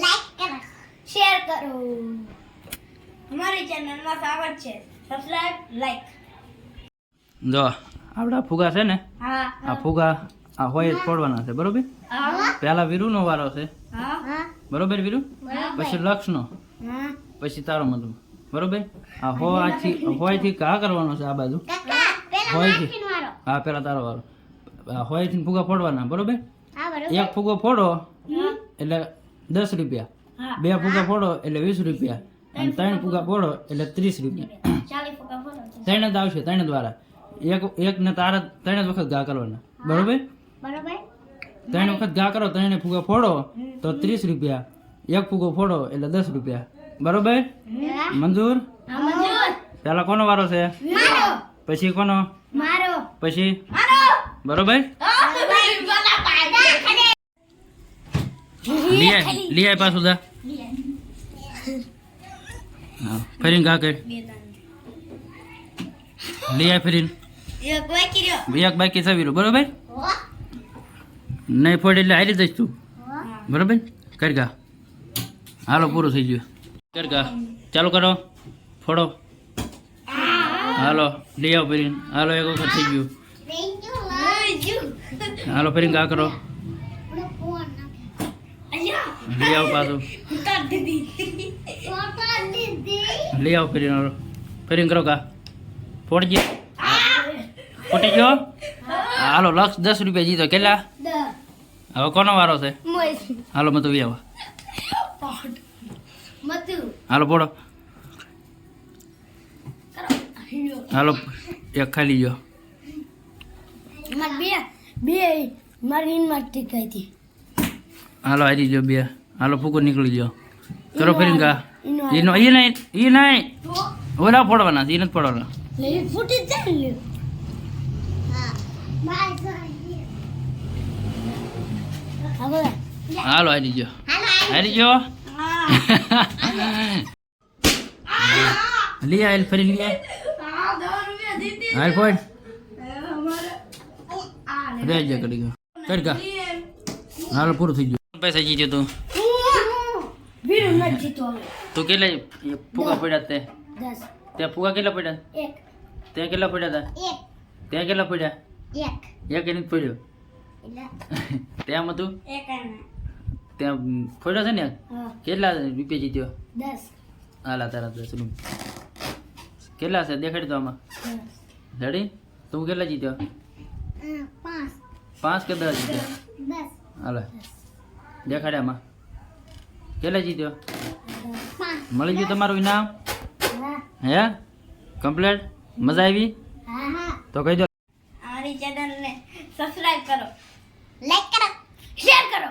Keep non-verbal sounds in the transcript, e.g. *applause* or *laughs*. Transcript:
Like કરો share કરો. અમારી ચેનલમાં સ્વાગત છે. સબસ્ક્રાઇબ લાઈક જો આપણા ફુગા છે ને? આ ફુગા આ હોય જ ફોડવાના છે બરોબર? હા. પહેલા વીરુનો વારો છે. બરોબર વીરુ? પછી લક્ષનો. નો પછી તારો મધુ. બરોબર? આ હોવાથી હોયથી કા કરવાનો છે આ બાજુ. હોયથી હા પેલા તારો વારો. હોય હોયથી ફુગા ફોડવાના બરોબર? એક ફૂગો ફોડો એટલે દસ રૂપિયા. બે ફૂગા ફોડો એટલે વીસ રૂપિયા. અને ત્રણ ફૂગા ફોડો. એટલે ત્રીસ રૂપિયા. ત્રણ જ આવશે ત્રણ દ્વારા. એક એક ને તારા ત્રણ જ વખત ઘા કરવાના. બરોબર? બરોબર? ત્રણ વખત ઘા કરો ત્રણે ફૂગા ફોડો તો ત્રીસ રૂપિયા. એક ફૂગો ફોડો એટલે દસ રૂપિયા. બરોબર? મંજૂર? પેલા કોનો વારો છે? પછી કોનો? મારો. પછી? બરોબર? લીઆય પાછું દા ફરીને ઘા કર? લીઆય ફરીને. એક બાકી સવીરું બરોબર? નહીં ફોડ એટલે હારી જઈશ તું. બરોબર? કર ગા હાલો પૂરું થઈ ગયું. કર ગા ચાલુ કરો. ફોડો. હાલો લઈ આવો ફરીને. હાલો એક વખત થઈ ગયું. હાલો ફરીને ઘા કરો. લઈ આવો પાછું. લઈ આવો ફરીને હાલો. કરો કરો ઘા ગયો ફોટી ગયો? હાલો, લક્ષ દસ રૂપિયા જીતો. કેટલા? હવે કોનો વારો છે? હાલો મતું વી આવો. હાલો પોડો હાલો, એક ખાલી ગયો બે બે મારી ઇનમાં કહી હતી. હાલો હારી જો બે. હાલો ફૂકો નીકળી ગયો. ચલો ફરી ઘા એનો એ નહીં એ નહીં. ઓલા પડવાના છે એ નથી પડવાના હાલો હારી જો હારી જો લઈ આવેલ ફરી લઈ આય હાલ ફોડ. રહી કરી ગયો. કરી ગા. હાલ પૂરું થઈ ગયું. પૈસા જીત્યો તું. તું કેટલા ફૂગા પડ્યા તે? ત્યાં ફૂગા કેટલા પડ્યા? ત્યાં કેટલા પડ્યા હતા ત્યાં કેટલા પડ્યા? એક. એની પડ્યો. *laughs* ત્યાં હતું? ત્યાં પડ્યો છે ને? કેટલા રૂપિયા જીત્યો? હાલા તારા દસ રૂપિયા. કેટલા છે? દેખાડી તો આમાં. રેડી? તું કેટલા જીત્યો? પાંચ. કે દસ જીત્યો? હાલે. દેખાડે આમાં કેટલા જીત્યો? મળી ગયું તમારું ઇનામ? હે. કમ્પ્લેટ? મજા આવી? તો કહી દો. અમારી ચેનલને સબસ્ક્રાઇબ કરો. લાઈક કરો. શેર કરો.